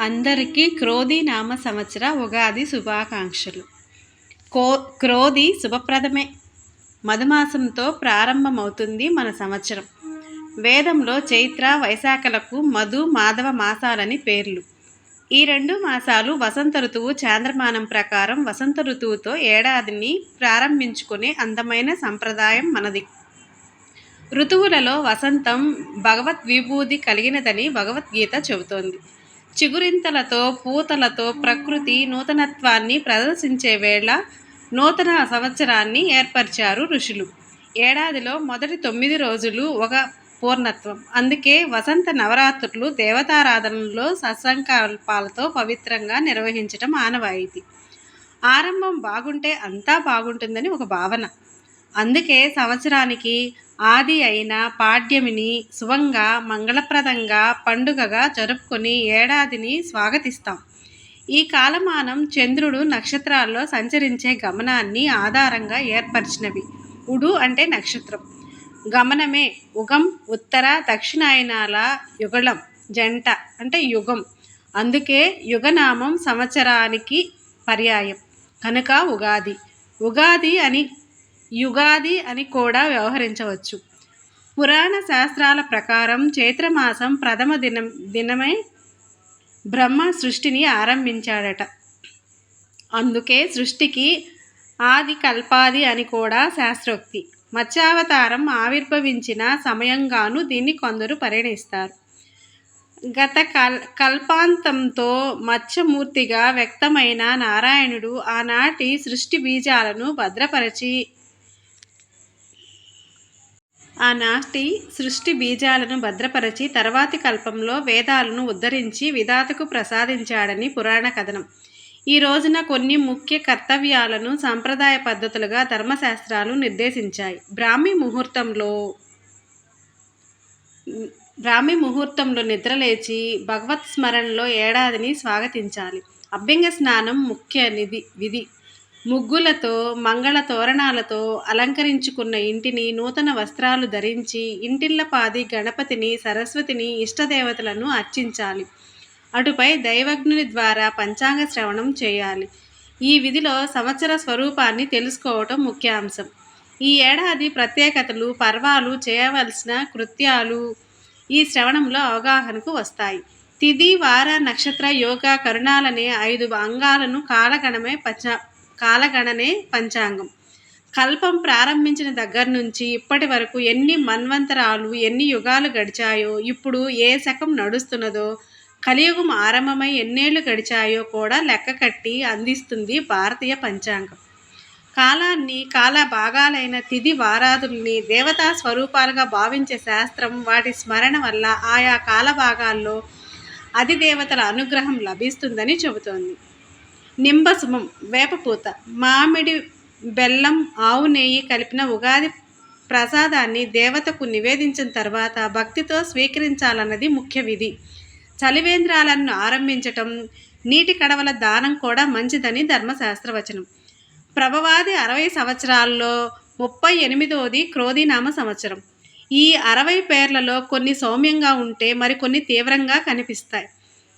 అందరికీ క్రోధి నామ సంవత్సర ఉగాది శుభాకాంక్షలు. కో క్రోధి శుభప్రదమే. మధుమాసంతో ప్రారంభమవుతుంది మన సంవత్సరం. వేదంలో చైత్ర వైశాఖలకు మధు మాధవ మాసాలని పేర్లు. ఈ రెండు మాసాలు వసంత ఋతువు చాంద్రమానం ప్రకారం వసంత ఋతువుతో ఏడాదిని ప్రారంభించుకునే అందమైన సంప్రదాయం మనది. ఋతువులలో వసంతం భగవద్విభూతి కలిగినదని భగవద్గీత చెబుతోంది. చిగురింతలతో పూతలతో ప్రకృతి నూతనత్వాన్ని ప్రదర్శించే వేళ నూతన సంవత్సరాన్ని ఏర్పరిచారు ఋషులు. ఏడాదిలో మొదటి తొమ్మిది రోజులు ఒక పూర్ణత్వం. అందుకే వసంత నవరాత్రులు దేవతారాధనలో సత్సంకల్పాలతో పవిత్రంగా నిర్వహించటం ఆనవాయితీ. ఆరంభం బాగుంటే అంతా బాగుంటుందని ఒక భావన. అందుకే సంవత్సరానికి ఆది అయిన పాడ్యమిని శుభంగా మంగళప్రదంగా పండుగగా జరుపుకొని ఏడాదిని స్వాగతిస్తాం. ఈ కాలమానం చంద్రుడు నక్షత్రాల్లో సంచరించే గమనాన్ని ఆధారంగా ఏర్పరిచినవి. ఉడు అంటే నక్షత్రం. గమనమే ఉగం ఉత్తర దక్షిణాయనాల యుగళం జంట అంటే యుగం. అందుకే యుగనామం సంవత్సరానికి పర్యాయం. కనుక ఉగాది. ఉగాది అని యుగాది అని కూడా వ్యవహరించవచ్చు. పురాణ శాస్త్రాల ప్రకారం చైత్రమాసం ప్రథమ దినం దినమై బ్రహ్మ సృష్టిని ఆరంభించాడట. అందుకే సృష్టికి ఆది కల్పాది అని కూడా శాస్త్రోక్తి. మత్స్యావతారం ఆవిర్భవించిన సమయంగాను దీన్ని కొందరు పరిగణిస్తారు గత కల్ కల్పాంతంతో మత్స్యమూర్తిగా వ్యక్తమైన నారాయణుడు ఆనాటి సృష్టి బీజాలను భద్రపరచి ఆనాటి సృష్టి బీజాలను భద్రపరచి తర్వాతి కల్పంలో వేదాలను ఉద్ధరించి విధాతకు ప్రసాదించాడని పురాణ కథనం. ఈ రోజున కొన్ని ముఖ్య కర్తవ్యాలను సాంప్రదాయ పద్ధతులుగా ధర్మశాస్త్రాలు నిర్దేశించాయి. బ్రాహ్మీ ముహూర్తంలో బ్రాహ్మీ ముహూర్తంలో నిద్రలేచి భగవత్ స్మరణలో ఏడాదిని స్వాగతించాలి. అభ్యంగ స్నానం ముఖ్య నిధి విధి ముగ్గులతో మంగళ తోరణాలతో అలంకరించుకున్న ఇంటిని నూతన వస్త్రాలు ధరించి ఇంటిల్లపాది గణపతిని సరస్వతిని ఇష్టదేవతలను అర్చించాలి. అటుపై దైవజ్ఞుని ద్వారా పంచాంగ శ్రవణం చేయాలి. ఈ విధిలో సంవత్సర స్వరూపాన్ని తెలుసుకోవటం ముఖ్యాంశం. ఈ ఏడాది ప్రత్యేకతలు పర్వాలు చేయవలసిన కృత్యాలు ఈ శ్రవణంలో అవగాహనకు వస్తాయి. తిది వార నక్షత్ర యోగ కరుణాలనే ఐదు అంగాలను కాలగణమే పచ కాలగణనే పంచాంగం. కల్పం ప్రారంభించిన దగ్గర నుంచి ఇప్పటి వరకు ఎన్ని మన్వంతరాలు ఎన్ని యుగాలు గడిచాయో ఇప్పుడు ఏ శకం నడుస్తున్నదో కలియుగం ఆరంభమై ఎన్నేళ్ళు గడిచాయో కూడా లెక్క కట్టి అందిస్తుంది భారతీయ పంచాంగం. కాలాన్ని కాల భాగాలైన తిది వారాదుల్ని దేవతా స్వరూపాలుగా భావించే శాస్త్రం వాటి స్మరణ వల్ల ఆయా కాల భాగాల్లో అధిదేవతల అనుగ్రహం లభిస్తుందని చెబుతోంది. నింబసుమం వేపపూత మామిడి బెల్లం ఆవు నెయ్యి కలిపిన ఉగాది ప్రసాదాన్ని దేవతకు నివేదించిన తర్వాత భక్తితో స్వీకరించాలన్నది ముఖ్య విధి. చలివేంద్రాలను ఆరంభించటం నీటి కడవల దానం కూడా మంచిదని ధర్మశాస్త్రవచనం. ప్రభవాది అరవై సంవత్సరాల్లో ముప్పై ఎనిమిదవది క్రోధినామ సంవత్సరం. ఈ అరవై పేర్లలో కొన్ని సౌమ్యంగా ఉంటే మరికొన్ని తీవ్రంగా కనిపిస్తాయి.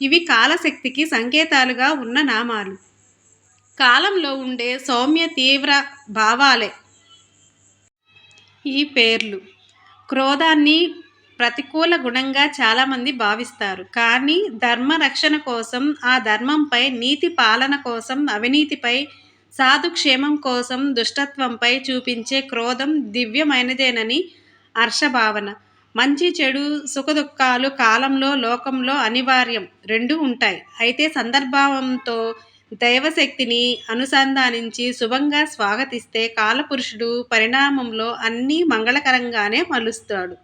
ఇవి కాలశక్తికి సంకేతాలుగా ఉన్న నామాలు. కాలంలో ఉండే సౌమ్య తీవ్ర భావాలే. ఈ పేర్లు క్రోధాన్ని ప్రతికూల గుణంగా చాలామంది భావిస్తారు. కానీ ధర్మ రక్షణ కోసం ఆ ధర్మంపై నీతి పాలన కోసం అవినీతిపై సాధుక్షేమం కోసం దుష్టత్వంపై చూపించే క్రోధం దివ్యమైనదేనని హర్షభావన. మంచి చెడు సుఖదుఖాలు కాలంలో లోకంలో అనివార్యం. రెండు ఉంటాయి. అయితే సందర్భంతో దైవశక్తిని అనుసంధానించి శుభంగా స్వాగతిస్తే కాలపురుషుడు పరిణామంలో అన్నీ మంగళకరంగానే మలుస్తాడు.